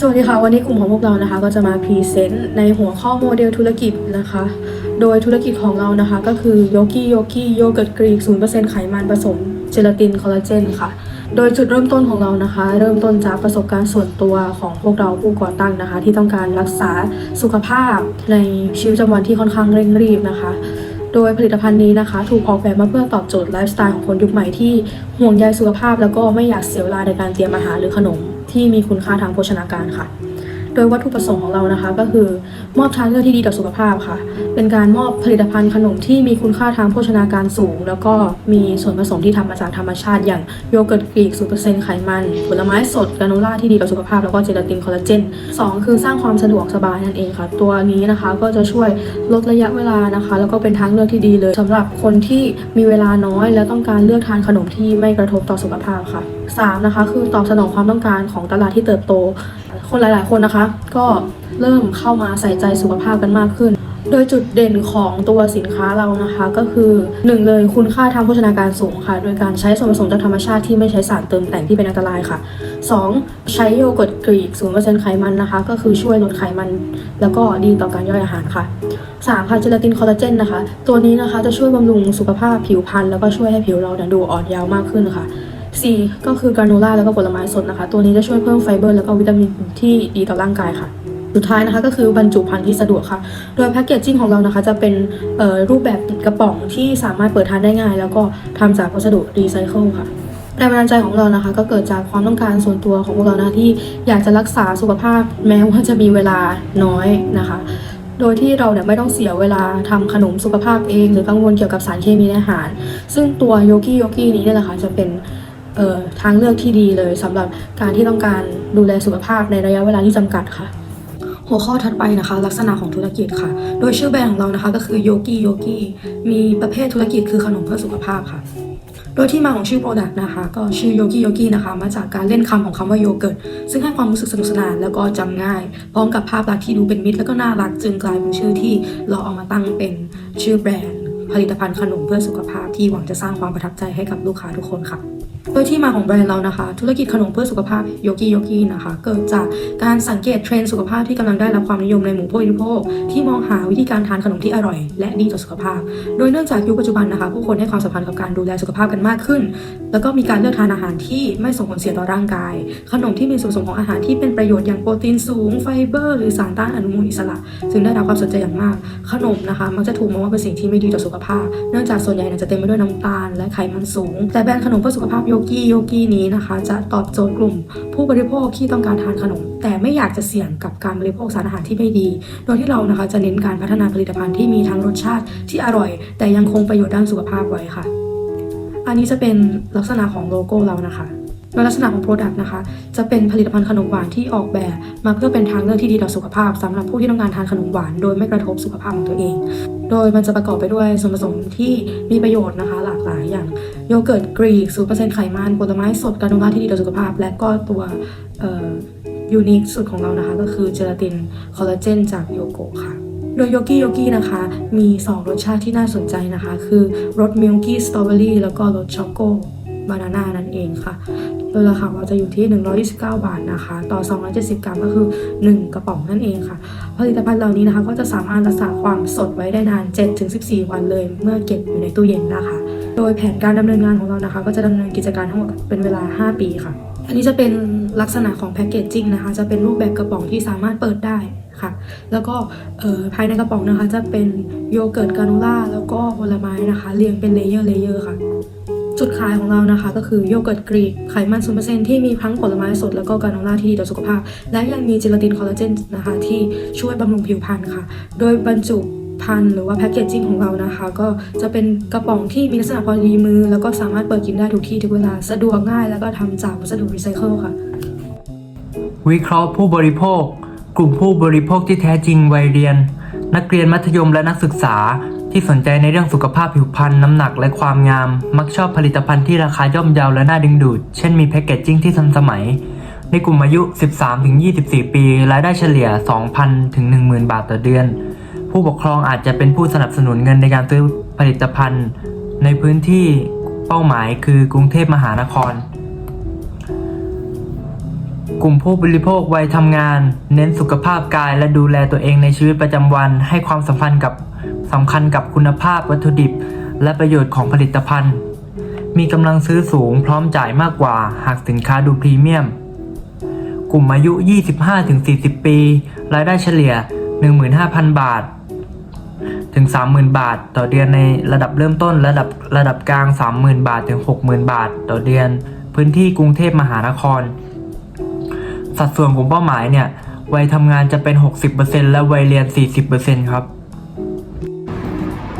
สวัสดีค่ะ วันนี้กลุ่มของพวกเรานะคะ ก็จะมาพรีเซนต์ในหัวข้อโมเดลธุรกิจนะคะ โดยธุรกิจของเรานะคะ ก็คือโยกิโยกิโยเกิร์ตกรีก 0%ไขมันผสมเจลาตินคอลลาเจนค่ะ โดยจุดเริ่มต้นของเรานะคะ เริ่มต้นจากประสบการณ์ส่วนตัวของพวกเราผู้ก่อตั้งนะคะ ที่ต้องการรักษาสุขภาพในชีวิตประจำวันที่ค่อนข้างเร่งรีบนะคะโดยผลิตภัณฑ์นี้นะคะ ถูกออกแบบมาเพื่อตอบโจทย์ไลฟ์สไตล์ของคนยุคใหม่ที่ห่วงใยสุขภาพ แล้วก็ไม่อยากเสียเวลาในการเตรียมอาหารหรือขนม ที่มีคุณค่าทางโภชนาการค่ะ โดยวัตถุประสงค์ของเรานะคะ ก็คือมอบทางเลือกที่ดีต่อสุขภาพค่ะ เป็นการมอบผลิตภัณฑ์ขนมที่มีคุณค่าทางโภชนาการสูง แล้วก็มีส่วนผสมที่ทำมาจากธรรมชาติ อย่างโยเกิร์ตกรีก0%ไขมัน ผลไม้สดกราโนล่าที่ดีต่อสุขภาพ แล้วก็เจลาตินคอลลาเจนสองคือสร้างความสะดวกสบายนั่นเองค่ะ ตัวนี้นะคะก็จะช่วยลดระยะเวลานะคะ แล้วก็เป็นทางเลือกที่ดีเลยสำหรับคนที่มีเวลาน้อย และต้องการเลือกทานขนมที่ไม่กระทบต่อสุขภาพค่ะสามนะคะคือตอบสนองความต้องการของตลาดที่เติบโต คนหลาย ๆ คนนะคะ ก็เริ่มเข้ามาใส่ใจสุขภาพกันมากขึ้น โดยจุดเด่นของตัวสินค้าเรานะคะ ก็คือหนึ่งเลยคุณค่าทางโภชนาการสูงค่ะ โดยการใช้ส่วนผสมจากธรรมชาติที่ไม่ใช้สารเติมแต่งที่เป็นอันตรายค่ะ 2. ใช้โยเกิร์ตกรีก0%ไขมันนะคะ ก็คือช่วยลดไขมัน แล้วก็ดีต่อการย่อยอาหารค่ะ 3. ค่ะเจลาตินคอลลาเจนนะคะ ตัวนี้นะคะจะช่วยบำรุงสุขภาพผิวพรรณแล้วก็ช่วยให้ผิวเราเนี่ยดูอ่อนเยาว์มากขึ้นค่ะ 4. ก็คือกราโนล่าแล้วก็ผลไม้สดนะคะ ตัวนี้จะช่วยเพิ่มไฟเบอร์แล้วก็วิตามินที่ดีต่อร่างกายค่ะ สุดท้ายนะคะก็คือบรรจุภัณฑ์ที่สะดวกค่ะ โดยแพ็กเกจจิ้งของเรานะคะจะเป็นรูปแบบกระป๋องที่สามารถเปิดทานได้ง่าย แล้วก็ทำจากวัสดุรีไซเคิลค่ะแรงบันดาลใจของเรานะคะ ก็เกิดจากความต้องการส่วนตัวของพวกเรานะที่อยากจะรักษาสุขภาพแม้ว่าจะมีเวลาน้อยนะคะ โดยที่เราเนี่ยไม่ต้องเสียเวลาทำขนมสุขภาพเอง หรือกังวลเกี่ยวกับสารเคมีในอาหาร ซึ่งตัวโยกิโยกินี้เนี่ยแหละค่ะจะเป็น ทางเลือกที่ดีเลยสำหรับการที่ต้องการดูแลสุขภาพในระยะเวลาที่จำกัดค่ะหัวข้อถัดไปนะคะ ลักษณะของธุรกิจค่ะ โดยชื่อแบรนด์ของเรานะคะก็คือโยกิโยกิมีประเภทธุรกิจคือขนมเพื่อสุขภาพค่ะ โดยที่มาของชื่อโปรดักต์นะคะ ก็ชื่อโยกิโยกินะคะ มาจากการเล่นคำของคำว่าโยเกิร์ตซึ่งให้ความรู้สึกสนุกสนานแล้วก็จำง่าย พร้อมกับภาพลักษณ์ที่ดูเป็นมิตรแล้วก็น่ารักจึงกลายเป็นชื่อที่เราเอามาตั้งเป็นชื่อแบรนด์ ผลิตภัณฑ์ขนมเพื่อสุขภาพที่หวังจะสร้างความประทับใจให้กับลูกค้าทุกคนค่ะ โดยที่มาของแบรนด์เรานะคะ ธุรกิจขนมเพื่อสุขภาพโยกิโยกินะคะ เกิดจากการสังเกตเทรนด์สุขภาพที่กำลังได้รับความนิยมในหมู่ผู้บริโภคที่มองหาวิธีการทานขนมที่อร่อย และดีต่อสุขภาพ โดยเนื่องจากยุคปัจจุบันนะคะผู้คนให้ความสำคัญกับการดูแลสุขภาพกันมากขึ้น แล้วก็มีการเลือกทานอาหารที่ไม่ส่งผลเสียต่อร่างกาย ขนมที่มีส่วนผสมของอาหารที่เป็นประโยชน์อย่างโปรตีนสูงไฟเบอร์หรือสารต้านอนุมูลอิสระจึงได้รับความสนใจอย่างมาก ขนมนะคะ มักจะถูกมองว่าเป็นสิ่งที่ไม่ดีต่อสุขภาพ เนื่องจากส่วนใหญ่จะเต็มไปด้วยน้ำตาลและไขมันสูง แต่แบรนด์ขนมเพื่อสุขภาพโยกี้โยกี้นี้นะคะ จะตอบโจทย์กลุ่ม ผู้บริโภคที่ต้องการทานขนม แต่ไม่อยากจะเสี่ยงกับการบริโภคสารอาหารที่ไม่ดี โดยที่เรานะคะจะเน้นการพัฒนาผลิตภัณฑ์ที่มีทั้งรสชาติที่อร่อย แต่ยังคงประโยชน์ด้านสุขภาพไว้ค่ะ อันนี้จะเป็นลักษณะของโลโก้เรานะคะ โดยลักษณะของ Product นะคะ จะเป็นผลิตภัณฑ์ขนมหวานที่ออกแบบมาเพื่อเป็นทางเลือกที่ดีต่อสุขภาพสำหรับผู้ที่ต้องการทานขนมหวาน โดยไม่กระทบสุขภาพของตัวเอง โดยมันจะประกอบไปด้วยส่วนผสมที่มีประโยชน์นะคะ หลากหลายอย่างโยเกิร์ตกรีก0%ไขมันผลไม้สดกราโนล่าที่ดีต่อสุขภาพ และก็ตัวยูนิคสุดของเรานะคะ ก็คือเจลาตินคอลลาเจนจากโยโกะค่ะโดยโยกิโยกินะคะ มี 2 รสชาติที่น่าสนใจนะคะ คือรสมิลกี้สตรอเบอรี่แล้วก็รสช็อกโก บานาน่านั่นเองค่ะ โดยราคาเราจะอยู่ที่ 129 บาทนะคะ ต่อ 270 กรัมก็คือ 1 กระป๋องนั่นเองค่ะ ผลิตภัณฑ์เหล่านี้นะคะ ก็จะสามารถรักษาความสดไว้ได้นาน 7-14 วันเลย เมื่อเก็บอยู่ในตู้เย็นนะคะ โดยแผนการดำเนินงานของเรานะคะ ก็จะดำเนินกิจการทั้งหมดเป็นเวลา 5 ปีค่ะ อันนี้จะเป็นลักษณะของแพคเกจจิ้งนะคะ จะเป็นรูปแบบกระป๋องที่สามารถเปิดได้ค่ะแล้วก็ภายในกระป๋องนะคะจะเป็นโยเกิร์ตกาโนล่าแล้วก็ผลไม้นะคะ เรียงเป็นเลเยอร์เลเยอร์ค่ะ จุดขายของเรานะคะก็คือโยเกิร์ตกรีกไขมัน0%ที่มีทั้งผลไม้สดแล้วก็กราโนล่าที่ดีต่อสุขภาพ และยังมีเจลาตินคอลลาเจนนะคะที่ช่วยบำรุงผิวพรรณค่ะ โดยบรรจุภัณฑ์หรือว่าแพคเกจจิ้งของเรานะคะ ก็จะเป็นกระป๋องที่มีลักษณะพอดีมือ แล้วก็สามารถเปิดกินได้ทุกที่ทุกเวลาสะดวกง่าย แล้วก็ทำจากวัสดุรีไซเคิลค่ะ วิเคราะห์ผู้บริโภค กลุ่มผู้บริโภคที่แท้จริงวัยเรียน นักเรียนมัธยมและนักศึกษา ที่สนใจในเรื่องสุขภาพผิวพรรณน้ำหนักและความงาม มักชอบผลิตภัณฑ์ที่ราคาย่อมเยาและน่าดึงดูด เช่นมีแพคเกจจิ้งที่ทันสมัย ในกลุ่มอายุ 13-24 ปี รายได้เฉลี่ย 2,000 ถึง 10,000 บาทต่อเดือน ผู้ปกครองอาจจะเป็นผู้สนับสนุนเงินในการซื้อผลิตภัณฑ์ ในพื้นที่เป้าหมายคือกรุงเทพมหานคร กลุ่มผู้บริโภควัยทำงาน เน้นสุขภาพกายและดูแลตัวเองในชีวิตประจำวัน ให้ความสำคัญกับ สำคัญกับคุณภาพวัตถุดิบ และประโยชน์ของผลิตภัณฑ์ มีกำลังซื้อสูงพร้อมจ่ายมากกว่าหากสินค้าดูพรีเมียม กลุ่มอายุ 25-40 ปี รายได้เฉลี่ย 15,000 บาท ถึง 30,000 บาท ต่อเดือนในระดับเริ่มต้นระดับระดับกลาง 30,000 บาทถึง 60,000 บาท ต่อเดือน พื้นที่กรุงเทพมหานคร สัดส่วนกลุ่มเป้าหมายเนี่ยวัยทำงานจะเป็น 60%และวัยเรียน 40%ครับ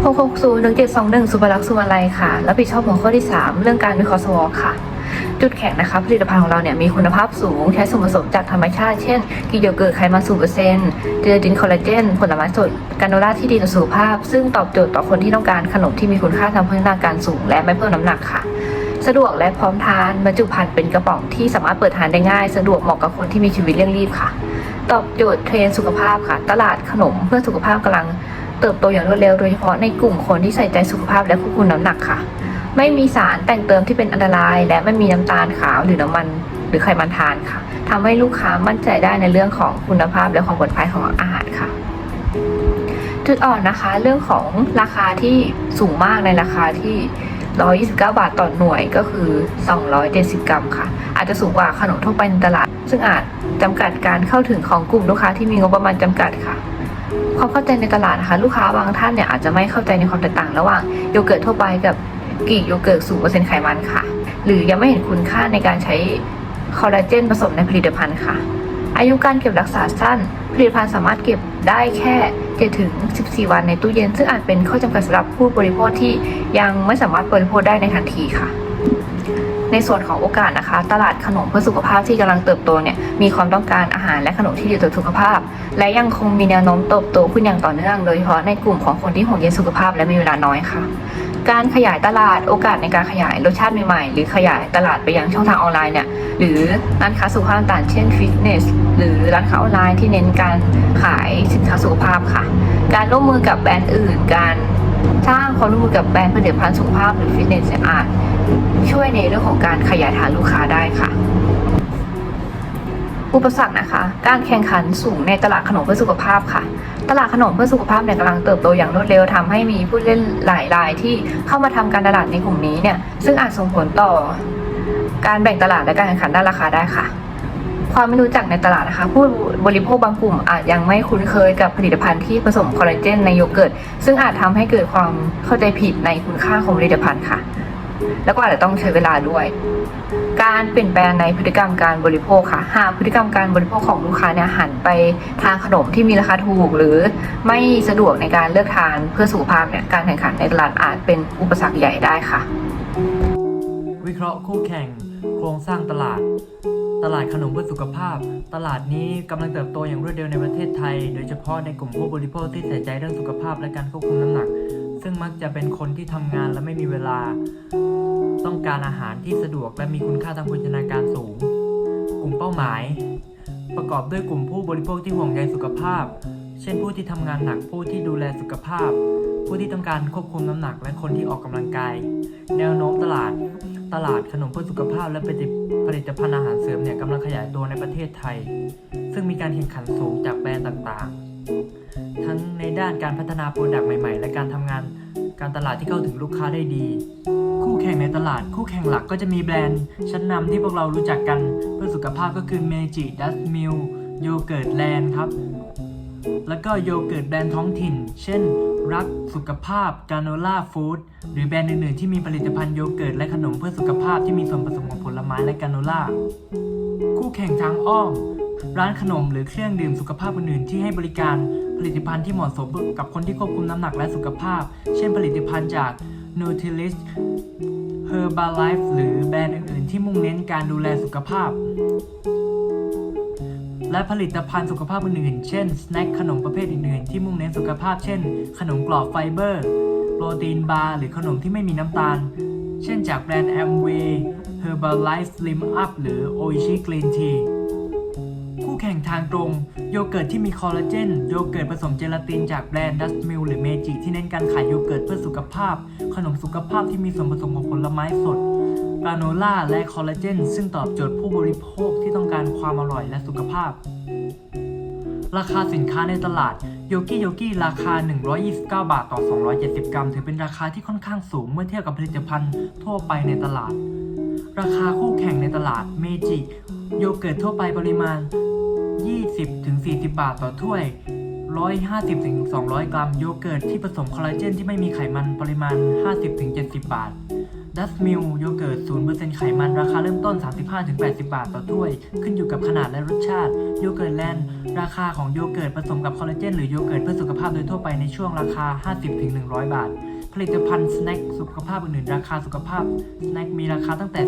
660 1721 สุภลักษณ์สุวรรณไลค่ะ รับผิดชอบหัวข้อที่ 3 เรื่องการวิเคราะห์สวอค่ะ จุดแข็งนะคะผลิตภัณฑ์ของเราเนี่ยมีคุณภาพสูง ใช้ส่วนผสมจากธรรมชาติ เช่น กิโยเกิร์ตไขมัน0%เจลาตินคอลลาเจน ผลไม้สดกราโนล่าที่ดีต่อสุขภาพ ซึ่งตอบโจทย์ต่อคนที่ต้องการขนมที่มีคุณค่าทางพัฒนาการสูง และไม่เพิ่มน้ำหนักค่ะสะดวกและพร้อมทานบรรจุภัณฑ์เป็นกระป๋องที่สามารถเปิดทานได้ง่าย สะดวกเหมาะกับคนที่มีชีวิตเร่งรีบค่ะ ตอบโจทย์เทรนสุขภาพค่ะ ตลาดขนมเพื่อสุขภาพกำลัง เติบโตอย่างรวดเร็วโดยเฉพาะในกลุ่มคนที่ใส่ใจสุขภาพและควบคุมน้ำหนักค่ะ ไม่มีสารแต่งเติมที่เป็นอันตราย และไม่มีน้ำตาลขาวหรือน้ำมัน หรือไขมันทานค่ะทำให้ลูกค้ามั่นใจได้ในเรื่องของคุณภาพและความปลอดภัยของอาหารค่ะ จุดอ่อนนะคะ เรื่องของราคาที่สูงมากในราคาที่129 บาทต่อหน่วยก็คือ 270 กรัมค่ะ อาจจะสูงกว่าขนมทั่วไปในตลาด ซึ่งอาจจำกัดการเข้าถึงของกลุ่มลูกค้าที่มีงบประมาณจำกัดค่ะ ความเข้าใจในตลาดนะคะลูกค้าบางท่านเนี่ยอาจจะไม่เข้าใจในความแตกต่างระหว่างโยเกิร์ตทั่วไปกับกรีกโยเกิร์ตสูงเปอร์เซ็นต์ไขมันค่ะ หรือยังไม่เห็นคุณค่าในการใช้คอลลาเจนผสมในผลิตภัณฑ์ค่ะ อายุการเก็บรักษาสั้น ผลิตภัณฑ์สามารถเก็บได้แค่7ถึง 14 วันในตู้เย็น ซึ่งอาจเป็นข้อจำกัดสำหรับผู้บริโภคที่ยังไม่สามารถบริโภคได้ในทันทีค่ะ ในส่วนของโอกาสนะคะ ตลาดขนมเพื่อสุขภาพที่กำลังเติบโตเนี่ยมีความต้องการอาหารและขนมที่ดีต่อสุขภาพ และยังคงมีแนวโน้มเติบโตขึ้นอย่างต่อเนื่องโดยเฉพาะในกลุ่มของคนที่ห่วงใยสุขภาพและมีเวลาน้อยค่ะ การขยายตลาดโอกาสในการขยายรสชาติใหม่ๆ หรือขยายตลาดไปยังช่องทางออนไลน์เนี่ยหรือร้านค้าสุขภาพต่างเช่นฟิตเนสหรือร้านค้าออนไลน์ที่เน้นการขายสินค้าสุขภาพค่ะ การร่วมมือกับแบรนด์อื่นการสร้างความร่วมมือกับแบรนด์ผลิตภัณฑ์สุขภาพหรือฟิตเนสอาจ ช่วยในเรื่องของการขยายฐานลูกค้าได้ค่ะ อุปสรรคนะคะ การแข่งขันสูงในตลาดขนมเพื่อสุขภาพค่ะ ตลาดขนมเพื่อสุขภาพเนี่ยกำลังเติบโตอย่างรวดเร็วทำให้มีผู้เล่นหลายรายที่เข้ามาทำการตลาดในกลุ่มนี้เนี่ยซึ่งอาจส่งผลต่อ การแบ่งตลาดและการแข่งขันด้านราคาได้ค่ะความไม่รู้จักในตลาดนะคะ ผู้บริโภคบางกลุ่มอาจยังไม่คุ้นเคยกับผลิตภัณฑ์ที่ผสมคอลลาเจนในโยเกิร์ต ซึ่งอาจทำให้เกิดความเข้าใจผิดในคุณค่าของผลิตภัณฑ์ค่ะ แล้วก็อาจจะต้องใช้เวลาด้วย การเปลี่ยนแปลงในพฤติกรรมการบริโภคค่ะ หากพฤติกรรมการบริโภคของลูกค้าเนี่ยหันไปทานขนมที่มีราคาถูก หรือไม่สะดวกในการเลือกทานเพื่อสุขภาพเนี่ยการแข่งขันในตลาดอาจเป็นอุปสรรคใหญ่ได้ค่ะ วิเคราะห์คู่แข่ง โครงสร้างตลาด ตลาดขนมเพื่อสุขภาพ ตลาดนี้กำลังเติบโตอย่างรวดเร็วในประเทศไทย โดยเฉพาะในกลุ่มผู้บริโภคที่ใส่ใจเรื่องสุขภาพและการควบคุมน้ำหนัก ซึ่งมักจะเป็นคนที่ทำงานและไม่มีเวลา ต้องการอาหารที่สะดวกและมีคุณค่าทางโภชนาการสูง กลุ่มเป้าหมาย ประกอบด้วยกลุ่มผู้บริโภคที่ห่วงใยสุขภาพ เช่นผู้ที่ทำงานหนักผู้ที่ดูแลสุขภาพ ผู้ที่ต้องการควบคุมน้ำหนักและคนที่ออกกำลังกาย แนวโน้มตลาด ตลาดขนมเพื่อสุขภาพและผลิตผลิตภัณฑ์อาหารเสริมเนี่ยกำลังขยายตัวในประเทศไทย ซึ่งมีการแข่งขันสูงจากแบรนด์ต่างๆทั้งในด้านการพัฒนาโปรดักต์ใหม่ ๆ และการทำงาน การตลาดที่เข้าถึงลูกค้าได้ดี คู่แข่งในตลาด คู่แข่งหลักก็จะมีแบรนด์ชั้นนำที่พวกเรารู้จักกัน เพื่อสุขภาพก็คือ Meiji Dust Mill Yogurt Land ครับ แล้วก็โยเกิร์ตแบรนด์ท้องถิ่น เช่น รักสุขภาพกาโนล่าฟู้ดหรือแบรนด์อื่นๆที่มีผลิตภัณฑ์โยเกิร์ตและขนมเพื่อสุขภาพที่มีส่วนผสมของผลไม้และกาโนล่าคู่แข่งทางอ้อมร้านขนมหรือเครื่องดื่มสุขภาพอื่นๆที่ให้บริการ ผลิตภัณฑ์ที่เหมาะสมกับคนที่ควบคุมน้ำหนักและสุขภาพ เช่นผลิตภัณฑ์จาก Nautilus Herbalife หรือแบรนด์อื่น ๆ ที่มุ่งเน้นการดูแลสุขภาพ และผลิตภัณฑ์สุขภาพอื่น ๆ เช่นสแน็คขนมประเภทอื่น ๆ ที่มุ่งเน้นสุขภาพ เช่น ขนมกรอบไฟเบอร์ โปรตีนบาร์หรือขนมที่ไม่มีน้ำตาล เช่นจากแบรนด์ Amway Herbalife Slim Up หรือ Oishi Green Tea ทางตรง โยเกิร์ตที่มีคอลลาเจน โยเกิร์ตผสมเจลาตินจากแบรนด์ Dust Mill หรือ Meiji ที่เน้นการขายโยเกิร์ตเพื่อสุขภาพ ขนมสุขภาพที่มีส่วนผสมของผลไม้สดกราโนล่าและคอลลาเจน ซึ่งตอบโจทย์ผู้บริโภคที่ต้องการความอร่อยและสุขภาพ ราคาสินค้าในตลาดโยกิโยกิราคา 129 บาทต่อ 270 กรัม ถือเป็นราคาที่ค่อนข้างสูงเมื่อเทียบกับผลิตภัณฑ์ทั่วไปในตลาด ราคาคู่แข่งในตลาดเมจิโยเกิร์ตทั่วไปปริมาณ 20-40 บาทต่อถ้วย 150-200 กรัมโยเกิร์ตที่ผสมคอลลาเจนที่ไม่มีไขมันปริมาณ 50-70 บาทดัสมิลโยเกิร์ต0%ไขมันราคาเริ่มต้น 35-80 บาทต่อถ้วย ขึ้นอยู่กับขนาดและรสชาติ โยเกิร์ตแลนด์ราคาของโยเกิร์ตผสมกับคอลลาเจนหรือโยเกิร์ตเพื่อสุขภาพโดยทั่วไปในช่วงราคา 50-100 บาท ผลิตภัณฑ์สแน็คสุขภาพอื่นๆ ราคาสุขภาพสแน็คมีราคาตั้งแต่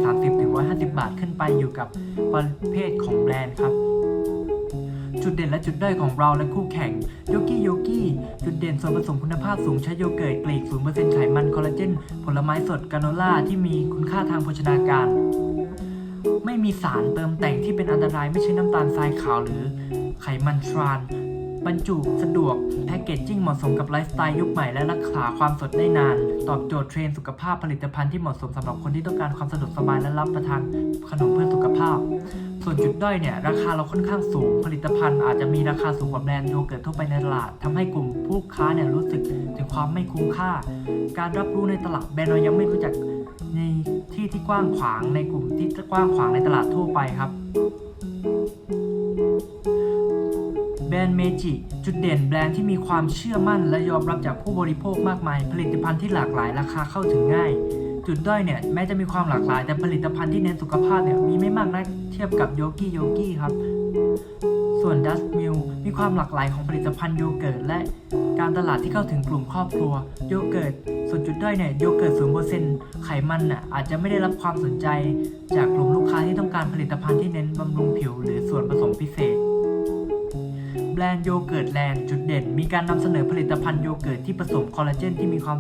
30-150 บาทขึ้นไปอยู่กับประเภทของแบรนด์ครับ จุดเด่นและจุดด้อยของเราและคู่แข่งโยกี้โยกี้จุดเด่นส่วนผสมคุณภาพสูงใช้โยเกิร์ตกรีก0%ไขมันคอลลาเจน ผลไม้สดกราโนล่าที่มีคุณค่าทางโภชนาการ ไม่มีสารเติมแต่งที่เป็นอันตรายไม่ใช่น้ำตาลทรายขาวหรือไขมันทราน บรรจุสะดวก แพคเกจจิ้งเหมาะสมกับไลฟ์สไตล์ยุคใหม่และรักษาความสดได้นาน ตอบโจทย์เทรนด์สุขภาพผลิตภัณฑ์ที่เหมาะสมสำหรับคนที่ต้องการความสะดวกสบายและรับประทานขนมเพื่อสุขภาพ ส่วนจุดด้อยเนี่ยราคาเราค่อนข้างสูง ผลิตภัณฑ์อาจจะมีราคาสูงกว่าแบรนด์โยเกิร์ตทั่วไปในตลาดทำให้กลุ่มผู้ค้าเนี่ยรู้สึกถึงความไม่คุ้มค่า การรับรู้ในตลาดแบรนด์เรายังไม่รู้จักในที่ที่กว้างขวางในกลุ่มที่กว้างขวางในตลาดทั่วไปครับ รนด์เมจิจุดเด่นแบรนด์ที่มีความเชื่อมั่น และยอมรับจากผู้บริโภคมากมาย ผลิตภัณฑ์ที่หลากหลายราคาเข้าถึงง่าย จุดด้อยเนี่ยแม้จะมีความหลากหลาย แต่ผลิตภัณฑ์ที่เน้นสุขภาพเนี่ยมีไม่มากนักเทียบกับโยกิโยกิครับ ส่วนดัสมิลมีความหลากหลายของผลิตภัณฑ์โยเกิร์ตและการตลาดที่เข้าถึงกลุ่มครอบครัวโยเกิร์ตส่วนจุดด้อยเนี่ยโยเกิร์ตศูนเปอร์เซ็นต์ไขมันน่ะอาจจะไม่ได้รับความสนใจ จากกลุ่มลูกค้าที่ต้องการผลิตภัณฑ์ที่เน้นบำรุงผิว หรือส่วนผสมพิเศษ แบรนด์โยเกิร์ตแลนด์จุดเด่น มีการนำเสนอผลิตภัณฑ์โยเกิร์ตที่ผสมคอลลาเจนที่มีความ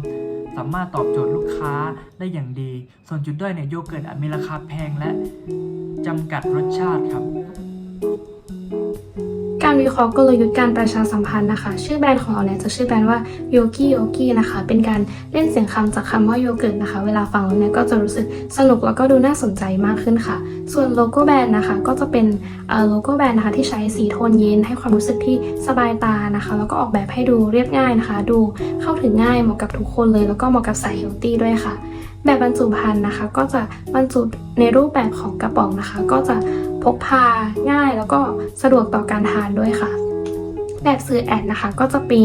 สามารถตอบโจทย์ลูกค้าได้อย่างดี ส่วนจุดด้อยเนี่ยโยเกิร์ตอาจมีราคาแพงและจำกัดรสชาติครับ วิเคราะห์กลยุทธ์การประชาสัมพันธ์นะคะ ชื่อแบรนด์ของเราเนี่ยจะชื่อแบรนด์ว่าโยกิโยกินะคะ เป็นการเล่นเสียงคำจากคำว่าโยเกิร์ตนะคะ เวลาฟังแล้วเนี่ยก็จะรู้สึกสนุกแล้วก็ดูน่าสนใจมากขึ้นค่ะ ส่วนโลโก้แบรนด์นะคะ ก็จะเป็นโลโก้แบรนด์นะคะที่ใช้สีโทนเย็นให้ความรู้สึกที่สบายตานะคะ แล้วก็ออกแบบให้ดูเรียบง่ายนะคะ ดูเข้าถึงง่ายเหมาะกับทุกคนเลย แล้วก็เหมาะกับสายเฮลตี้ด้วยค่ะ แบบบรรจุภัณฑ์นะคะ ก็จะบรรจุในรูปแบบของกระป๋องนะคะ ก็จะ พกพาง่ายแล้วก็สะดวกต่อการทานด้วยค่ะ แบบสื่อแอดนะคะก็จะมี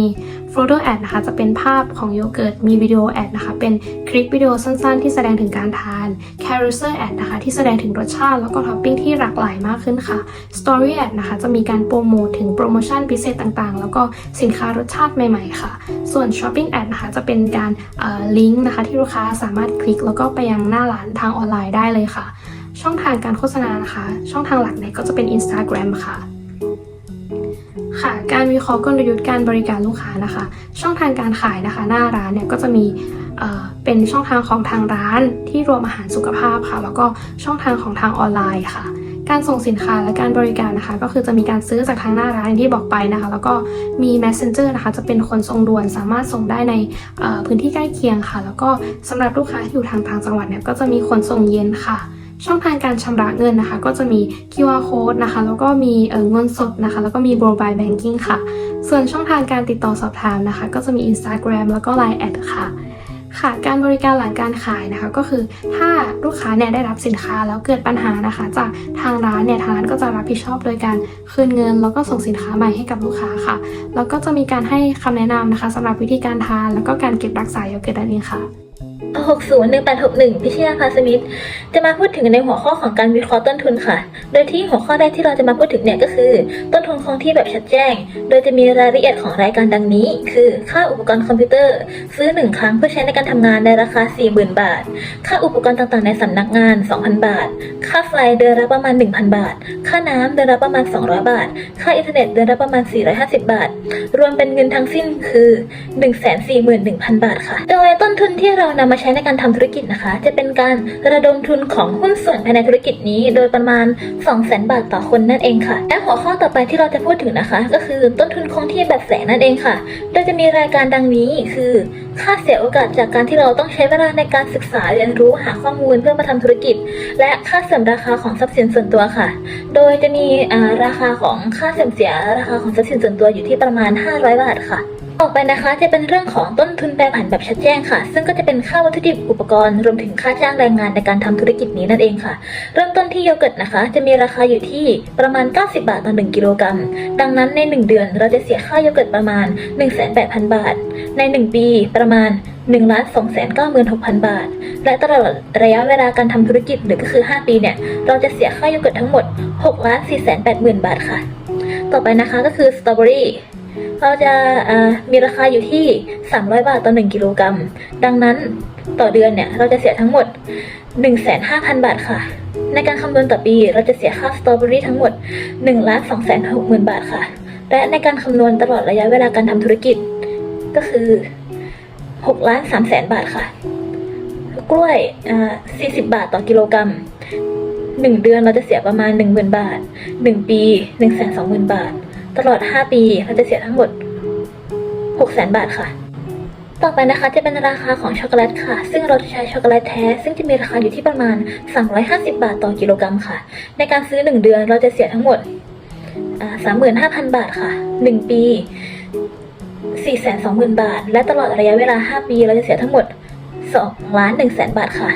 โฟลเดอร์แอดนะคะจะเป็นภาพของโยเกิร์ตมีวิดีโอแอดนะคะเป็นคลิปวิดีโอสั้นๆ ที่แสดงถึงการทาน c a r o u s e l ad นะคะที่แสดงถึงรสชาติแล้วก็ท็อปปิ้งที่หลากหลายมากขึ้นค่ะ Story ad นะคะจะมีการโปรโมทถึงโปรโมชั่นพิเศษต่างๆ แล้วก็สินค้ารสชาติใหม่ๆค่ะ ส่วน Shopping ad นะคะจะเป็นการลิงก์นะคะที่ลูกค้าสามารถคลิกแล้วก็ไปยังหน้าร้านทางออนไลน์ได้เลยค่ะ ช่องทางการโฆษณานะคะ ช่องทางหลักเนี่ยก็จะเป็น Instagram ค่ะ ค่ะ การวิเคราะห์กลยุทธ์การบริการลูกค้านะคะ ช่องทางการขายนะคะ หน้าร้านเนี่ยก็จะมีเเป็นช่องทางของทางร้านที่รวมอาหารสุขภาพค่ะ แล้วก็ช่องทางของทางออนไลน์ค่ะ การส่งสินค้าและการบริการนะคะ ก็คือจะมีการซื้อจากทางหน้าร้านอย่างที่บอกไปนะคะ แล้วก็มี messenger นะคะ จะเป็นคนส่งด่วนสามารถส่งได้ในพื้นที่ใกล้เคียงค่ะ แล้วก็สำหรับลูกค้าที่อยู่ทางต่างจังหวัดเนี่ยก็จะมีคนส่งเย็นค่ะ ช่องทางการชำระเงินนะคะ ก็จะมี QR code นะคะ แล้วก็มีเเงินสดนะคะ แล้วก็มี mobile banking ค่ะ ส่วนช่องทางการติดต่อสอบถามนะคะ ก็จะมี Instagram แล้วก็ Line แอดค่ะค่ะการบริการหลังการขายนะคะก็คือถ้าลูกค้าเนี่ยได้รับสินค้าแล้วเกิดปัญหานะคะ จากทางร้านเนี่ยทางร้านก็จะรับผิดชอบโดยการคืนเงิน แล้วก็ส่งสินค้าใหม่ให้กับลูกค้าค่ะ แล้วก็จะมีการให้คำแนะนำนะคะสำหรับวิธีการทาน แล้วก็การเก็บรักษาโยเกิร์ตนั่นเองค่ะ 601861 พิชยาคาสมิธจะมาพูดถึงในหัวข้อของการวิเคราะห์ต้นทุนค่ะ โดยที่หัวข้อแรกที่เราจะมาพูดถึงเนี่ยก็คือ ต้นทุนคงที่แบบชัดแจ้ง โดยจะมีรายละเอียดของรายการดังนี้ คือค่าอุปกรณ์คอมพิวเตอร์ ซื้อ 1 ครั้งเพื่อใช้ในการทำงานในราคา 40,000 บาท ค่าอุปกรณ์ต่างๆ ในสำนักงาน 2,000 บาท ค่าไฟเดือนละประมาณ 1,000 บาท ค่าน้ำเดือนละประมาณ 200 บาท ค่าอินเทอร์เน็ตเดือนละประมาณ 450 บาท รวมเป็นเงินทั้งสิ้นคือ 141,000 บาทค่ะ โดยต้นทุนที่เรานำมาช้ในการทำธุรกิจนะคะ จะเป็นการระดมทุนของหุ้นส่วนภายในธุรกิจนี้ โดยประมาณ 200,000 บาทต่อคนนั่นเองค่ะ และหัวข้อต่อไปที่เราจะพูดถึงนะคะ ก็คือต้นทุนคงที่แบบแฝงนั่นเองค่ะ โดยจะมีรายการดังนี้คือ ค่าเสียโอกาสจากการที่เราต้องใช้เวลาในการศึกษาเรียนรู้หาข้อมูลเพื่อมาทำธุรกิจ และค่าเสื่อมราคาของทรัพย์สินส่วนตัวค่ะ โดยจะมีราคาของค่าเสื่อมเสียราคาของทรัพย์สินส่วนตัวอยู่ที่ประมาณ 500 บาทค่ะ ต่อไปนะคะจะเป็นเรื่องของต้นทุนแปรผันแบบชัดแจ้งค่ะ ซึ่งก็จะเป็นค่าวัตถุดิบอุปกรณ์รวมถึงค่าจ้างแรงงานในการทำธุรกิจนี้นั่นเองค่ะ เริ่มต้นที่โยเกิร์ตนะคะ จะมีราคาอยู่ที่ประมาณ 90 บาทต่อ1กิโลกรัม ดังนั้นใน 1 เดือนเราจะเสียค่าโยเกิร์ตประมาณ 1,800,000 บาท ใน 1 ปีประมาณ1 2 9 6 0 0 0 บาท และตลอดระยะเวลาการทำธุรกิจหรือก็คือ 5 ปีเนี่ย เราจะเสียค่าโยเกิร์ตทั้งหมด 6 4 8 0 0 0 0 บาทค่ะ ต่อไปนะคะก็คือสตรอเบอรี่ เราจะมีราคาอยู่ที่ 300 บาทต่อ 1 กิโลกรัม ดังนั้นต่อเดือนเนี่ยเราจะเสียทั้งหมด 15,000 บาทค่ะ ในการคำนวณต่อปีเราจะเสียค่าสตรอเบอรี่ทั้งหมด 1 2 6 0 0 0 0 บาทค่ะ และในการคำนวณตลอดระยะเวลาการทำธุรกิจ ก็คือ6ล้าน3แสนบาทค่ะ กล้วยอ่า40 บาทต่อกิโลกรัม 1 เดือนเราจะเสียประมาณ 10,000 บาท 1 ปี 120,000 บาท ตลอด 5 ปีเราจะเสียทั้งหมด 600,000 บาทค่ะ ต่อไปนะคะจะเป็นราคาของช็อกโกแลตค่ะ ซึ่งเราจะใช้ช็อกโกแลตแท้ ซึ่งจะมีราคาอยู่ที่ประมาณ 350 บาทต่อกิโลกรัมค่ะ ในการซื้อ 1 เดือนเราจะเสียทั้งหมด 35,000 บาทค่ะ 1 ปี 420,000 บาท และตลอดระยะเวลา 5 ปี เราจะเสียทั้งหมด2ล้าน1แสนบาทค่ะ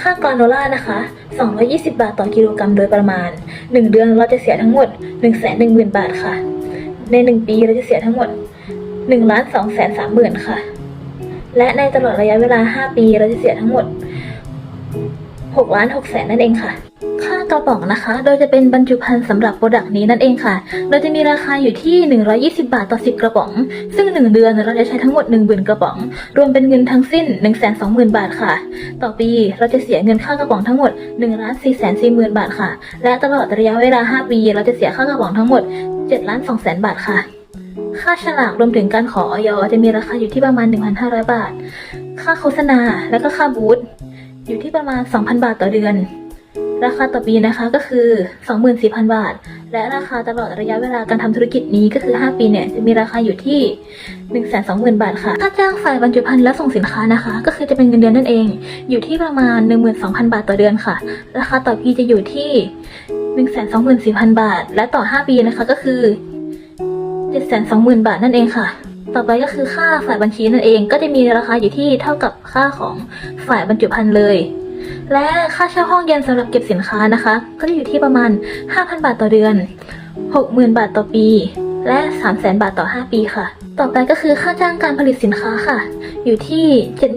ค่ากราโดล่านะคะ 220 บาทต่อกิโลกรัมโดยประมาณ 1 เดือนเราจะเสียทั้งหมด 110,000 บาทค่ะ ใน 1 ปีเราจะเสียทั้งหมด1ล้าน2แสน3หมื่นค่ะ และในตลอดระยะเวลา 5 ปีเราจะเสียทั้งหมด 6ล้าน6แสนนั่นเองค่ะ ค่ากระป๋องนะคะ โดยจะเป็นบรรจุภัณฑ์สำหรับโปรดักต์นี้นั่นเองค่ะ โดยจะมีราคาอยู่ที่ 120 บาทต่อ 10 กระป๋อง ซึ่ง 1 เดือนเราจะใช้ทั้งหมด 10,000 กระป๋อง รวมเป็นเงินทั้งสิ้น 120,000 บาทค่ะ ต่อปีเราจะเสียเงินค่ากระป๋องทั้งหมด1ล้าน4 4 0 0 0 บาทค่ะ และตลอดระยะเวลา 5 ปี เราจะเสียค่ากระป๋องทั้งหมด7ล้าน2แสนบาทค่ะค่าฉลากรวมถึงการขอออยจะมีราคาอยู่ที่ประมาณ 1,500 บาท ค่าโฆษณา และก็ค่าบูธ อยู่ที่ประมาณ 2,000 บาทต่อเดือน ราคาต่อปีนะคะก็คือ 24,000 บาท และราคาตลอดระยะเวลาการทำธุรกิจนี้ก็คือ 5 ปีเนี่ยจะมีราคาอยู่ที่ 120,000 บาทค่ะ ค่าจ้างฝ่ายบรรจุภัณฑ์และส่งสินค้านะคะ ก็คือจะเป็นเงินเดือนนั่นเอง อยู่ที่ประมาณ 12,000 บาทต่อเดือนค่ะ ราคาต่อปีจะอยู่ที่ 124,000 บาท และต่อ 5 ปีนะคะก็คือ720,000 บาทนั่นเองค่ะ ต่อไปก็คือค่าฝ่ายบัญชีนั่นเอง ก็จะมีราคาอยู่ที่เท่ากับค่าของฝ่ายบรรจุภัณฑ์เลย และค่าเช่าห้องเย็นสำหรับเก็บสินค้านะคะ ก็จะอยู่ที่ประมาณ 5,000 บาทต่อเดือน 60,000 บาทต่อปี และ 300,000 บาทต่อ 5 ปีค่ะ ต่อไปก็คือค่าจ้างการผลิตสินค้าค่ะ อยู่ที่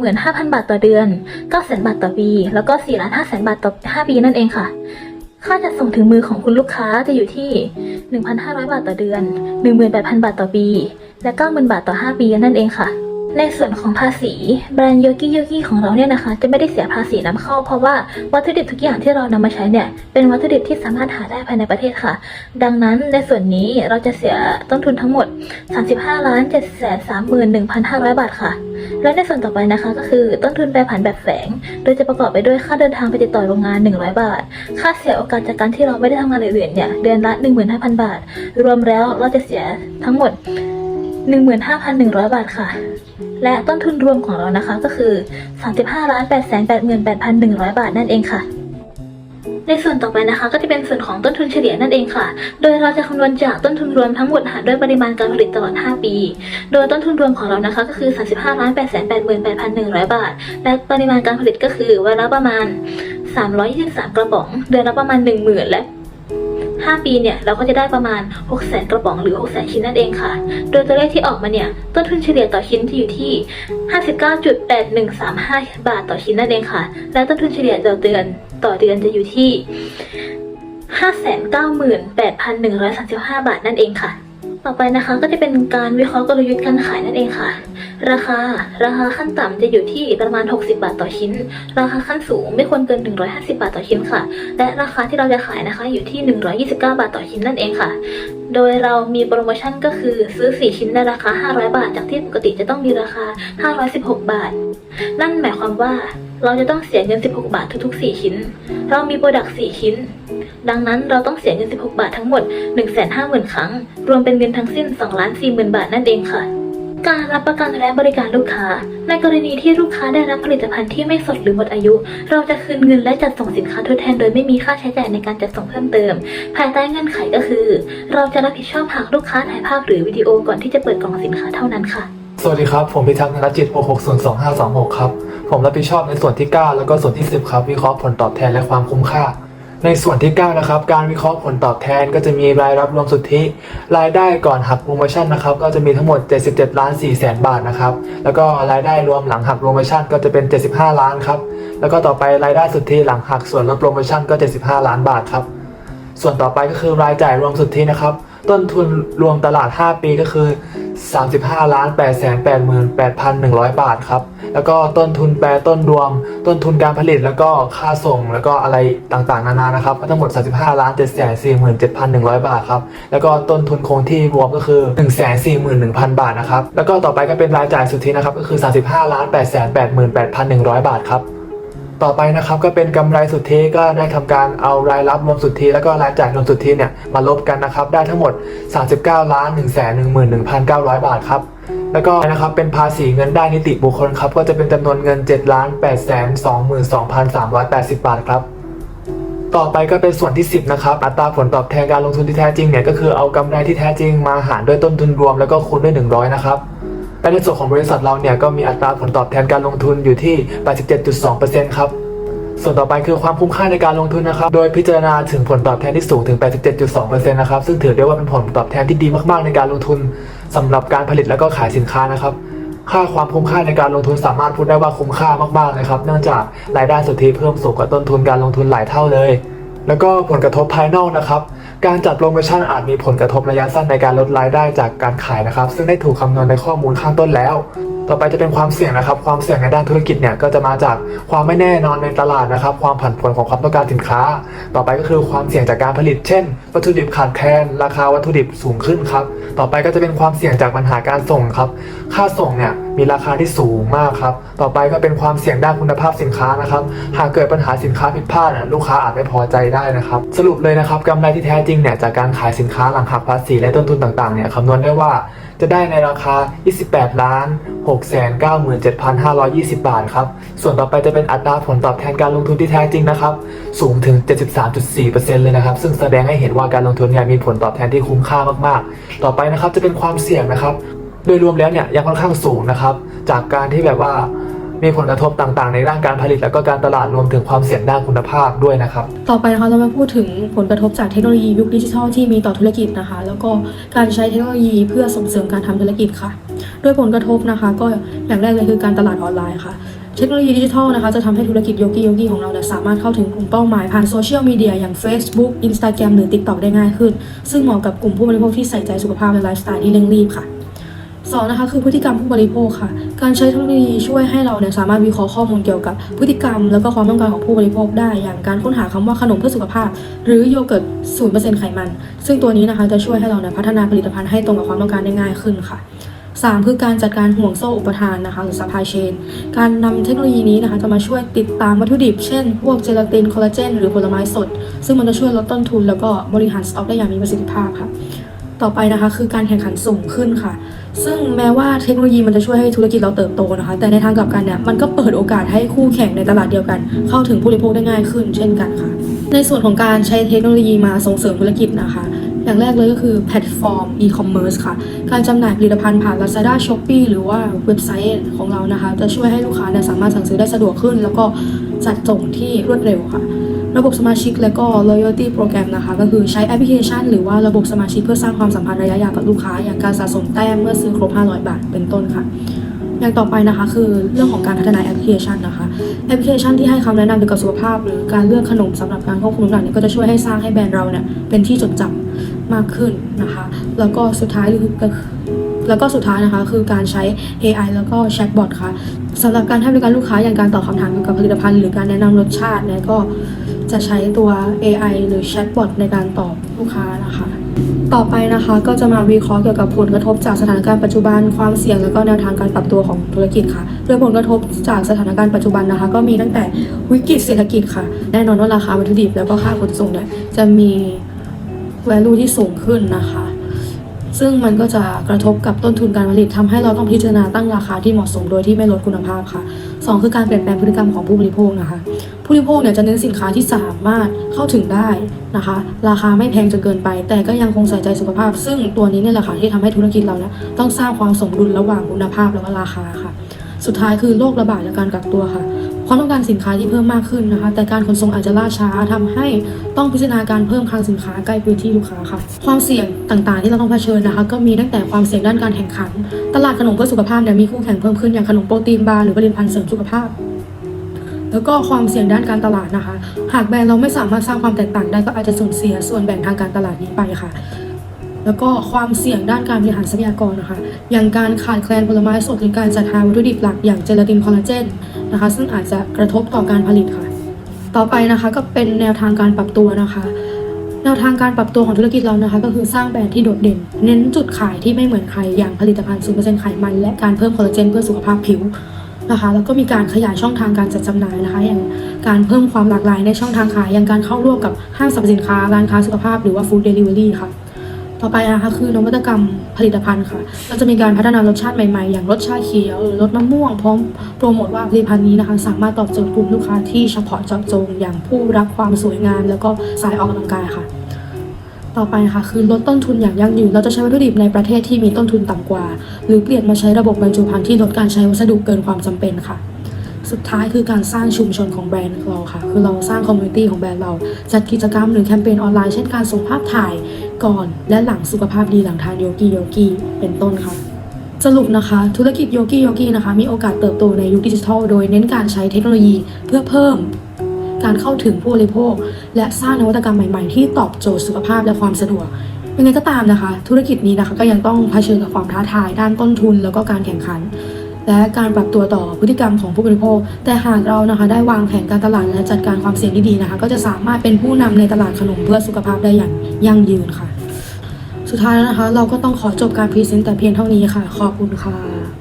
75,000 บาทต่อเดือน 900,000 บาทต่อปี แล้วก็4ล้าน500,000 บาทต่อ 5 ปีนั่นเองค่ะค่าจัดส่งถึงมือของคุณลูกค้าจะอยู่ที่ 1,500 บาทต่อเดือน 18,000 บาทต่อปี และ90,000บาทต่อ 5 ปีนั่นเองค่ะ ในส่วนของภาษีแบรนด์โยกิโยกิของเราเนี่ยนะคะ จะไม่ได้เสียภาษีนำเข้า เพราะว่าวัตถุดิบทุกอย่างที่เรานำมาใช้เนี่ยเป็นวัตถุดิบที่สามารถหาได้ภายในประเทศค่ะ ดังนั้นในส่วนนี้เราจะเสียต้นทุนทั้งหมด 35ล้าน7แสน31,500 บาทค่ะ และในส่วนต่อไปนะคะก็คือต้นทุนแปรผันแบบแฝง โดยจะประกอบไปด้วยค่าเดินทางไปติดต่อโรงงาน 100 บาท ค่าเสียโอกาสจากการที่เราไม่ได้ทำงานอื่นๆเนี่ยเดือนละ15,000 บาท รวมแล้วเราจะเสียทั้งหมด 15,100 บาทค่ะ และต้นทุนรวมของเรานะคะก็คือ 35ล้าน8 8 8 100 บาทนั่นเองค่ะ ในส่วนต่อไปนะคะ ก็จะเป็นส่วนของต้นทุนเฉลี่ยนั่นเองค่ะ โดยเราจะคำนวณจากต้นทุนรวมทั้งหมดหารด้วยปริมาณการผลิตตลอด 5 ปี โดยต้นทุนรวมของเรานะคะก็คือ 35ล้าน8 8 8 100 บาท และปริมาณการผลิตก็คือวันละประมาณ 323 กระป๋อง เดือนละประมาณ 10,000และ 5 ปีเนี่ยเราก็จะได้ประมาณ 6 0 0 0 0กระป๋องหรือ 6 0 0 0 0ชิ้นนั่นเองค่ะ โดยตัวเลขที่ออกมาเนี่ยต้นทุนเฉลี่ยต่อชิ้นจะอยู่ที่ 59.8135 บาทต่อชิ้นนั่นเองค่ะ และต้นทุนเฉลี่ยต่อเดือนต่อเดือนจะอยู่ที่ 598,135 บาทนั่นเองค่ะ ต่อไปนะคะก็จะเป็นการวิเคราะห์กลยุทธ์การขายนั่นเองค่ะ ราคา ราคาขั้นต่ำจะอยู่ที่ประมาณ 60 บาทต่อชิ้น ราคาขั้นสูงไม่ควรเกิน 150 บาทต่อชิ้นค่ะ และราคาที่เราจะขายนะคะอยู่ที่ 129 บาทต่อชิ้นนั่นเองค่ะ โดยเรามีโปรโมชั่นก็คือซื้อ 4 ชิ้นในราคา 500 บาท จากที่ปกติจะต้องมีราคา 516 บาท นั่นหมายความว่า เราจะต้องเสียเงิน 16 บาททุกๆ 4 ชิ้น เรามีโปรดักต์4ชิ้น ดังนั้นเราต้องเสียเงิน 16 บาททั้งหมด 150,000 ครั้ง รวมเป็นเงินทั้งสิ้น2ล้าน40,000 บาทนั่นเองค่ะ การรับประกันและบริการลูกค้า ในกรณีที่ลูกค้าได้รับผลิตภัณฑ์ที่ไม่สดหรือหมดอายุ เราจะคืนเงินและจัดส่งสินค้าทดแทนโดยไม่มีค่าใช้จ่ายในการจัดส่งเพิ่มเติม ภายใต้เงื่อนไขก็คือ เราจะรับผิดชอบหากลูกค้าถ่ายภาพหรือวิดีโอก่อนที่จะเปิดกล่องสินค้าเท่านั้นค่ะ สวัสดีครับ ผมพิทักษ์ธนจิต 6602526 ครับ ผมรับผิดชอบในส่วนที่ 9 แล้วก็ส่วนที่ 10 ครับ วิเคราะห์ผลตอบแทนและความคุ้มค่า ในส่วนที่ 9 นะครับ การวิเคราะห์ผลตอบแทนก็จะมีรายรับรวมสุทธิ รายได้ก่อนหักโปรโมชั่นนะครับ ก็จะมีทั้งหมด 77ล้าน4แสนบาทนะครับ แล้วก็รายได้รวมหลังหักโปรโมชั่นก็จะเป็น 75 ล้านครับ แล้วก็ต่อไปรายได้สุทธิหลังหักส่วนลดโปรโมชั่นก็ 75 ล้านบาทครับ ส่วนต่อไปก็คือรายจ่ายรวมสุทธินะครับ ต้นทุนรวมตลาด 5 ปีก็คือ 35ล้าน8 8 8 1 0 0บาทครับ แล้วก็ต้นทุนแปรต้นรวม ต้นทุนการผลิตแล้วก็ค่าส่งแล้วก็อะไรต่างๆ นานานะครับก็ทั้งหมด 35ล้าน7 4 7 1 0 0บาทครับ แล้วก็ต้นทุนคงที่รวมก็คือ1 4 1 0 0 0บาทนะครับ แล้วก็ต่อไปก็เป็นรายจ่ายสุทธินะครับก็คือ 35ล้าน8 8 8 8 1 0 0บาทครับ ต่อไปนะครับก็เป็นกำไรสุทธิก็ได้ทำการเอารายรับรวมสุทธิแล้วก็รายจ่ายรวมสุทธิเนี่ยมาลบกันนะครับ ได้ทั้งหมด 39ล้าน1 1 1 9 0 0 บาทครับแล้วก็นะครับเป็นภาษีเงินได้นิติบุคคลครับก็จะเป็นจำนวนเงิน7ล้าน8 2 2 380 บาทครับต่อไปก็เป็นส่วนที่ 10 นะครับ อัตราผลตอบแทนการลงทุนที่แท้จริงเนี่ยก็คือเอากำไรที่แท้จริงมาหารด้วยต้นทุนรวมแล้วก็คูณด้วย 100 นะครับ และในส่วนของบริษัทเราเนี่ยก็มีอัตราผลตอบแทนการลงทุนอยู่ที่ 87.2%ครับ ส่วนต่อไปคือความคุ้มค่าในการลงทุนนะครับ โดยพิจารณาถึงผลตอบแทนที่สูงถึง 87.2%นะครับ ซึ่งถือได้ว่าเป็นผลตอบแทนที่ดีมากๆ ในการลงทุนสำหรับการผลิตและก็ขายสินค้านะครับ ค่าความคุ้มค่าในการลงทุนสามารถพูดได้ว่าคุ้มค่ามากๆเลยครับ เนื่องจากรายได้สุทธิเพิ่มสูงกว่าต้นทุนการลงทุนหลายเท่าเลย แล้วก็ผลกระทบภายนอกนะครับ การจัดโปรโมชั่นอาจมีผลกระทบระยะสั้นในการลดรายได้จากการขายนะครับ ซึ่งได้ถูกคำนวณในข้อมูลข้างต้นแล้ว ต่อไปจะเป็นความเสี่ยงนะครับ ความเสี่ยงในด้านธุรกิจเนี่ยก็จะมาจากความไม่แน่นอนในตลาดนะครับ ความผันผวนของความต้องการสินค้า ต่อไปก็คือความเสี่ยงจากการผลิต เช่น วัตถุดิบขาดแคลนราคาวัตถุดิบสูงขึ้นครับ ต่อไปก็จะเป็นความเสี่ยงจากปัญหาการส่งครับ ค่าส่งเนี่ยมีราคาที่สูงมากครับ ต่อไปก็เป็นความเสี่ยงด้านคุณภาพสินค้านะครับ หากเกิดปัญหาสินค้าผิดพลาดลูกค้าอาจไม่พอใจได้นะครับ สรุปเลยนะครับกำไรที่แท้จริงเนี่ยจากการขายสินค้าหลังหักภาษีและต้นทุนต่างๆเนี่ยคำนวณได้ว่าจะได้ในราคา 28 ล้าน 6 6,97,520 บาทครับ ส่วนต่อไปจะเป็นอัตราผลตอบแทนการลงทุนที่แท้จริงนะครับ สูงถึง 73.4%เลยนะครับ ซึ่งแสดงให้เห็นว่าการลงทุนเนี่ยมีผลตอบแทนที่คุ้มค่ามากๆ ต่อไปนะครับจะเป็นความเสี่ยงนะครับ โดยรวมแล้วเนี่ยยังค่อนข้างสูงนะครับ จากการที่แบบว่ามีผลกระทบต่างๆ ในด้านการผลิตและก็การตลาดรวมถึงความเสี่ยงด้านคุณภาพด้วยนะครับ ต่อไปนะคะเรามาพูดถึงผลกระทบจากเทคโนโลยียุคดิจิทัลที่มีต่อธุรกิจนะคะ แล้วก็การใช้เทคโนโลยีเพื่อส่งเสริมการทำธุรกิจค่ะ โดยผลกระทบนะคะ ก็อย่างแรกเลยคือการตลาดออนไลน์ค่ะเทคโนโลยีดิจิทัลนะคะจะทำให้ธุรกิจโยกิโยกิของเราเนี่ยสามารถเข้าถึงกลุ่มเป้าหมายผ่านโซเชียลมีเดียอย่าง Facebook Instagram หรือ TikTok ได้ง่ายขึ้น ซึ่งเหมาะกับกลุ่มผู้บริโภคที่ใส่ใจสุขภาพและไลฟ์สไตล์ที่เร่งรีบค่ะสองนะคะคือพฤติกรรมผู้บริโภคค่ะ การใช้เทคโนโลยีช่วยให้เราเนี่ยสามารถวิเคราะห์ข้อมูลเกี่ยวกับพฤติกรรม แล้วก็ความต้องการของผู้บริโภคได้ อย่างการค้นหาคำว่าขนมเพื่อสุขภาพ หรือโยเกิร์ตศูนย์เปอร์เซ็นต์ไขมัน ซึ่งตัวนี้นะคะจะช่วยให้เราเนี่ยพัฒนาผลิตภัณฑ์ให้ตรงกับความต้องการได้ง่ายขึ้นค่ะ สามคือการจัดการห่วงโซ่อุปทานนะคะหรือ supply chain การนำเทคโนโลยีนี้นะคะจะมาช่วยติดตามวัตถุดิบ เช่น พวกเจลาติน คอลลาเจน หรือผลไม้สด ซึ่งมันจะช่วยลดต้นทุนแล้วก็บริหารสต็อกได้อย่างมีประสิทธิภาพค่ะ ต่อไปนะคะคือการแข่งขันสูงขึ้นค่ะ ซึ่งแม้ว่าเทคโนโลยีมันจะช่วยให้ธุรกิจเราเติบโตนะคะ แต่ในทางกลับกันเนี่ยมันก็เปิดโอกาสให้คู่แข่งในตลาดเดียวกัน เข้าถึงผู้บริโภคได้ง่ายขึ้น เช่นกันค่ะ ในส่วนของการใช้เทคโนโลยีมาส่งเสริมธุรกิจนะคะ อย่างแรกเลยก็คือแพลตฟอร์ม e-commerce ค่ะ การจำหน่ายผลิตภัณฑ์ผ่าน Lazada Shopee หรือว่าเว็บไซต์ของเรานะคะ จะช่วยให้ลูกค้าเนี่ยสามารถสั่งซื้อได้สะดวกขึ้น แล้วก็จัดส่งที่รวดเร็วค่ะ ระบบสมาชิกและก็ loyalty program นะคะ ก็คือใช้แอปพลิเคชัน หรือว่าระบบสมาชิกเพื่อสร้างความสัมพันธ์ระยะยาวกับลูกค้า อย่างการสะสมแต้มเมื่อซื้อครบ 500 บาท เป็นต้นค่ะอย่างต่อไปนะคะคือเรื่องของการพัฒนาแอปพลิเคชันนะคะ แอปพลิเคชันที่ให้คำแนะนำเกี่ยวกับสุขภาพ หรือการเลือกขนมสำหรับการควบคุมน้ำหนักเนี่ยก็จะช่วยให้สร้างให้แบรนด์เราเนี่ยเป็นที่จดจำ มากขึ้นนะคะ แล้วก็สุดท้ายคือแล้วก็สุดท้ายนะคะ คือการใช้ AI แล้วก็แชทบอทค่ะสำหรับการให้บริการลูกค้าอย่างการตอบคำถามเกี่ยวกับผลิตภัณฑ์หรือการแนะนำรสชาติเนี่ยก็จะใช้ตัว AI หรือแชทบอทในการตอบลูกค้านะคะ ต่อไปนะคะก็จะมาวิเคราะห์เกี่ยวกับผลกระทบจากสถานการณ์ปัจจุบันความเสี่ยงแล้วก็แนวทางการปรับตัวของธุรกิจค่ะ โดยผลกระทบจากสถานการณ์ปัจจุบันนะคะ ก็มีตั้งแต่วิกฤตเศรษฐกิจค่ะ แน่นอนว่าราคาวัตถุดิบแล้วก็ค่าขนส่งเนี่ยจะมี value ที่สูงขึ้นนะคะ ซึ่งมันก็จะกระทบกับต้นทุนการผลิตทำให้เราต้องพิจารณาตั้งราคาที่เหมาะสมโดยที่ไม่ลดคุณภาพค่ะสองคือการเปลี่ยนแปลงพฤติกรรมของผู้บริโภคนะคะ ผู้บริโภคเนี่ยจะเน้นสินค้าที่สามารถเข้าถึงได้นะคะ ราคาไม่แพงจนเกินไป แต่ก็ยังคงใส่ใจสุขภาพ ซึ่งตัวนี้เนี่ยแหละค่ะที่ทำให้ธุรกิจเราเนี่ยต้องสร้างความสมดุลระหว่างคุณภาพแล้วก็ราคาค่ะ สุดท้ายคือโรคระบาดและการกักตัวค่ะ ความต้องการสินค้าที่เพิ่มมากขึ้นนะคะ แต่การขนส่งอาจจะล่าช้าทำให้ต้องพิจารณาการเพิ่มคลังสินค้าใกล้พื้นที่ลูกค้าค่ะ ความเสี่ยงต่างๆ ที่เราต้องเผชิญนะคะ ก็มีตั้งแต่ความเสี่ยงด้านการแข่งขัน ตลาดขนมเพื่อสุขภาพเนี่ยมีคู่แข่งเพิ่มขึ้นอย่างขนมโปรตีนบาร์หรือผลิตภัณฑ์เสริมสุขภาพแล้วก็ความเสี่ยงด้านการตลาดนะคะ หากแบรนด์เราไม่สามารถสร้างความแตกต่างได้ก็อาจจะสูญเสียส่วนแบ่งทางการตลาดนี้ไปค่ะ แล้วก็ความเสี่ยงด้านการบริหารทรัพยากรนะคะ อย่างการขาดแคลนผลไม้สดหรือการจัดหาวัตถุดิบหลักอย่างเจลาตินคอลลาเจน นะคะ ซึ่งอาจจะกระทบต่อการผลิตค่ะ ต่อไปนะคะก็เป็นแนวทางการปรับตัวนะคะ แนวทางการปรับตัวของธุรกิจเรานะคะ ก็คือสร้างแบรนด์ที่โดดเด่น เน้นจุดขายที่ไม่เหมือนใครอย่างผลิตภัณฑ์0%ไขมัน และการเพิ่มคอลลาเจนเพื่อสุขภาพผิวนะคะแล้วก็มีการขยายช่องทางการจัดจำหน่ายนะคะ อย่างการเพิ่มความหลากหลายในช่องทางขายอย่างการเข้าร่วมกับห้างสรรพสินค้าร้านค้าสุขภาพหรือว่าฟู้ดเดลิเวอรี่ค่ะ ต่อไปนะคะคือนวัตกรรมผลิตภัณฑ์ค่ะ เราจะมีการพัฒนารสชาติใหม่ๆ อย่างรสชาเขียวหรือรสมะม่วงพร้อมโปรโมทว่าผลิตภัณฑ์นี้นะคะ สามารถตอบโจทย์กลุ่มลูกค้าที่เฉพาะเจาะจงอย่างผู้รักความสวยงาม แล้วก็สายออกกำลังกายค่ะ ต่อไปนะคะคือลดต้นทุนอย่างยั่งยืน เราจะใช้วัตถุดิบในประเทศที่มีต้นทุนต่ำกว่า หรือเปลี่ยนมาใช้ระบบบรรจุภัณฑ์ที่ลดการใช้วัสดุเกินความจำเป็นค่ะ สุดท้ายคือการสร้างชุมชนของแบรนด์เราค่ะ คือเราสร้างคอมมูนิตี้ของแบรนด์เรา จัดกิจกรรมหรือแคมเปญออนไลน์เช่นการส่งภาพถ่ายก่อนและหลังสุขภาพดีหลังทานโยกิโยกิเป็นต้นค่ะสรุปนะคะ ธุรกิจโยกิโยกินะคะ มีโอกาสเติบโตในยุคดิจิทัล โดยเน้นการใช้เทคโนโลยีเพื่อเพิ่ม การเข้าถึงผู้บริโภค และสร้างนวัตกรรมใหม่ๆ ที่ตอบโจทย์สุขภาพและความสะดวกยังไงก็ตามนะคะ ธุรกิจนี้นะคะก็ยังต้องเผชิญกับความท้าทายด้านต้นทุน แล้วก็การแข่งขัน และการปรับตัวต่อพฤติกรรมของผู้บริโภค แต่หากเรานะคะได้วางแผนการตลาดและจัดการความเสี่ยงที่ดีนะคะ ก็จะสามารถเป็นผู้นำในตลาดขนมเพื่อสุขภาพได้อย่างยั่งยืนค่ะ สุดท้ายแล้วนะคะ เราก็ต้องขอจบการพรีเซนต์แต่เพียงเท่านี้ค่ะ ขอบคุณค่ะ